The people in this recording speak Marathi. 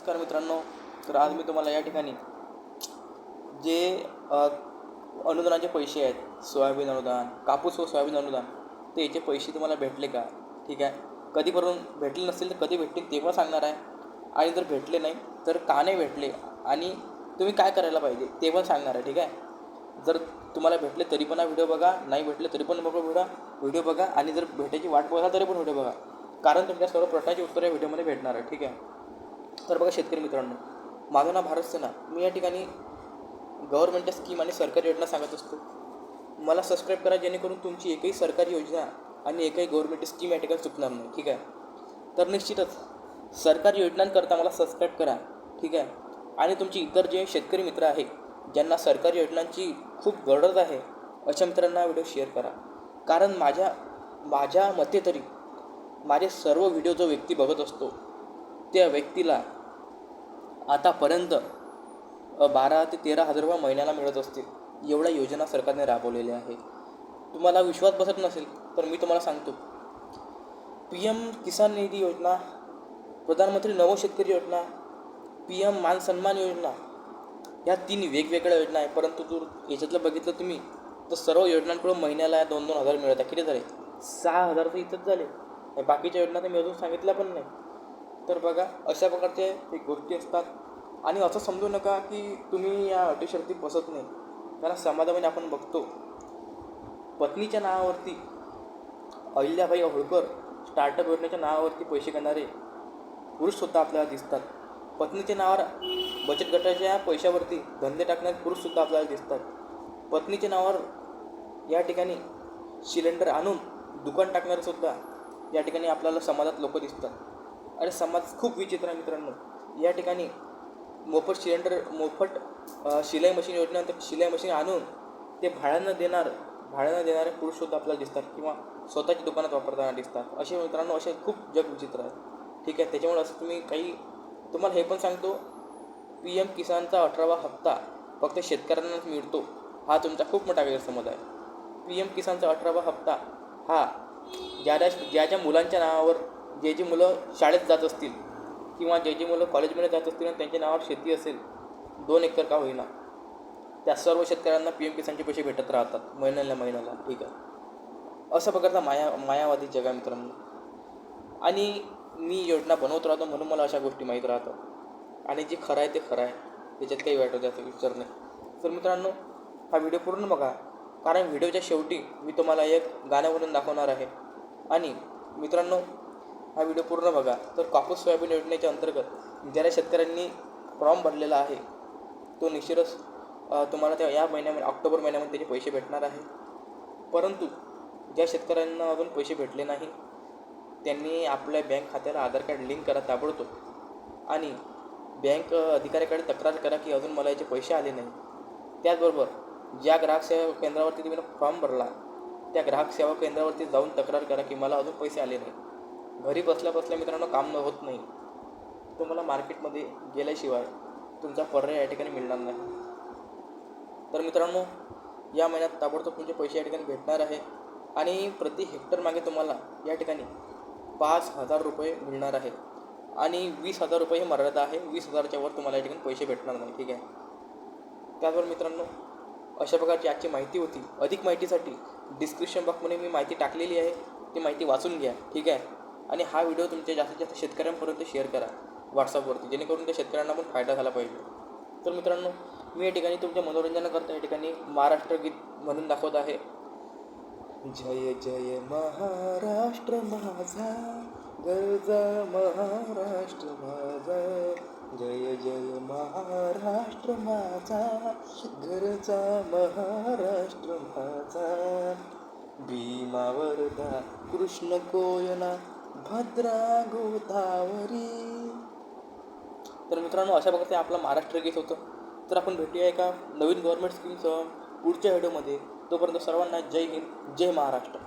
नमस्कार मित्रांनो. तर आज मी तुम्हाला या ठिकाणी जे अनुदानाचे पैसे आहेत सोयाबीन अनुदान कापूस व सोयाबीन अनुदान ते याचे पैसे तुम्हाला भेटले का? ठीक आहे. कधीपर्यंत भेटले नसतील तर कधी भेटतील ते पण सांगणार आहे. आणि जर भेटले नाही तर का नाही भेटले? आणि तुम्ही काय करायला पाहिजे ते पण सांगणार आहे. ठीक आहे. जर तुम्हाला भेटले तरी पण हा व्हिडिओ बघा नाही भेटले तरी पण बघा व्हिडिओ व्हिडिओ बघा. आणि जर भेटायची वाट बघा तरी पण व्हिडिओ बघा. कारण तुमच्या सर्व प्रश्नाची उत्तर या व्हिडिओमध्ये भेटणार आहे. ठीक आहे. तर बघा शेतकरी मित्रांनो माझं नाव भारत सेना मी या ठिकाणी गव्हर्नमेंटच्या स्कीम आणि सरकारी योजना सांगत असतो. मला सबस्क्राईब करा जेणेकरून तुमची एकही सरकारी योजना आणि एकही गव्हर्नमेंट स्कीम या ठिकाणी चुकणार नाही ठीक आहे? तर निश्चितच सरकारी योजनांकरता मला सबस्क्राईब करा ठीक आहे? आणि तुमचे इतर जे शेतकरी मित्र आहे ज्यांना सरकारी योजनांची खूप गरज आहे अशा मित्रांना व्हिडिओ शेअर करा. कारण माझ्या माझ्या मते तरी माझे सर्व व्हिडिओ जो व्यक्ती बघत असतो त्या व्यक्तीला आतापर्यंत बारा ते तेरा हजार रुपये महिन्याला मिळत असतील एवढ्या योजना सरकारने राबवलेल्या आहेत. तुम्हाला विश्वास बसत नसेल तर मी तुम्हाला सांगतो. पी एम किसान निधी योजना प्रधानमंत्री नवो शेतकरी योजना पी एम मान सन्मान योजना ह्या तीन वेगवेगळ्या योजना आहे परंतु जर याच्यातलं बघितलं तुम्ही तर सर्व योजनांकडून महिन्याला दोन दोन हजार मिळत आहे किती झाले? सहा हजार तर इथंच झाले. बाकीच्या योजना तर मी अजून सांगितल्या पण नाही. तर बघा अशा प्रकारचे एक गोष्टी असतात. आणि असं समजू नका की तुम्ही या अटीशर्तीत बसत नाही. कारण समाजामध्ये आपण बघतो. पत्नीच्या नावावरती अहिल्याबाई होळकर स्टार्टअप योजनेच्या नावावरती पैसे घेणारे पुरुषसुद्धा आपल्याला दिसतात. पत्नीच्या नावावर बचत गटाच्या पैशावरती धंदे टाकणारे पुरुषसुद्धा आपल्याला दिसतात. पत्नीच्या नावावर या ठिकाणी सिलेंडर आणून दुकान टाकणारेसुद्धा या ठिकाणी आपल्याला समाजात लोक दिसतात. अरे समाज खूप विचित्र आहे मित्रांनो. या ठिकाणी मोफत सिलेंडर मोफत शिलाई मशीन योजनेनंतर शिलाई मशीन आणून ते भाड्यानं देणार भाड्यानं देणारे पुरुषसुद्धा आपल्याला दिसतात किंवा स्वतःच्या दुकानात वापरताना दिसतात. असे मित्रांनो असे खूप जग विचित्र आहे. ठीक आहे त्याच्यामुळे असं तुम्ही काही तुम्हाला हे पण सांगतो पी एम किसानचा अठरावा हप्ता फक्त शेतकऱ्यांनाच मिळतो हा तुमचा खूप मोठा गैरसमज आहे. पी एम किसानचा अठरावा हप्ता हा ज्या ज्या ज्या ज्या मुलांच्या नावावर जे जी मुलं शाळेत जात असतील किंवा जे जी मुलं कॉलेजमध्ये जात असतील आणि त्यांच्या नावावर शेती असेल दोन एकर का होईना त्या सर्व शेतकऱ्यांना पी एम किसानचे पैसे भेटत राहतात महिन्याला महिन्याला ठीक आहे. अशा प्रकारचा माया मायावादी जग आहे मित्रांनो. आणि मी योजना बनवत राहतो म्हणून मला अशा गोष्टी माहीत राहतात. आणि जे खरं आहे ते खरं आहे त्याच्यात काही वाईट होतं विचार नाही. तर मित्रांनो हा व्हिडिओ पूर्ण बघा कारण व्हिडिओच्या शेवटी मी तुम्हाला एक गाण्यावरून दाखवणार आहे. आणि मित्रांनो हा व्हिडिओ पूर्ण बघा. तर कापूस सोयाबीन योजनेच्या अंतर्गत ज्या शेतकऱ्यांनी फॉर्म भरलेला आहे तो निश्चितच तुम्हाला त्या या महिन्यामध्ये म्हणजे ऑक्टोबर महिन्यामध्ये त्याचे पैसे भेटणार आहे. परंतु ज्या शेतकऱ्यांना अजून पैसे भेटले नाही त्यांनी आपल्या बँक खात्याला आधार कार्ड लिंक करा ताबडतोब. आणि बँक अधिकाऱ्याकडे तक्रार करा की अजून मला याचे पैसे आले नाही. त्याचबरोबर ज्या ग्राहक सेवा केंद्रावरती तुम्ही फॉर्म भरला त्या ग्राहक सेवा केंद्रावरती जाऊन तक्रार करा की मला अजून पैसे आले नाही. घरी बसल्या बसल्या मित्रांनो काम होत नाही. तुम्हाला मार्केटमध्ये गेल्याशिवाय तुमचा पर्याय या ठिकाणी मिळणार नाही. तर मित्रांनो या महिन्यात ताबडतोब तुमचे पैसे या ठिकाणी भेटणार आहे आणि प्रति हेक्टर मागे तुम्हाला या ठिकाणी पाच हजार रुपये मिळणार आहे. आणि वीस हजार रुपये ही मर्यादा आहे. वीस हजारच्या वर तुम्हाला या ठिकाणी पैसे भेटणार नाही. ठीक आहे? त्याचबरोबर मित्रांनो अशा प्रकारची आजची माहिती होती. अधिक माहितीसाठी डिस्क्रिप्शन बॉक्समध्ये मी माहिती टाकलेली आहे. ती माहिती वाचून घ्या. ठीक आहे? आणि हा व्हिडिओ तुमच्या जास्तीत जास्त शेतकऱ्यांपर्यंत शेअर करा व्हॉट्सअपवरती जेणेकरून त्या शेतकऱ्यांना पण फायदा झाला पाहिजे. तर मित्रांनो मी या ठिकाणी तुमच्या मनोरंजनाकरता या ठिकाणी महाराष्ट्र गीत म्हणून दाखवत आहे. जय जय महाराष्ट्र माझा गरजा महाराष्ट्र माझा. जय जय महाराष्ट्र माझा गरजा महाराष्ट्र माझा. भीमावरदा कृष्ण कोयना भद्रा गोदावरी तर मित्रांनो अशा प्रकारचे आपलं महाराष्ट्र गीत होतं. तर आपण भेटूया एका नवीन गव्हर्नमेंट स्कीमसह पुढच्या व्हिडिओमध्ये तोपर्यंत सर्वांना जय हिंद जय महाराष्ट्र.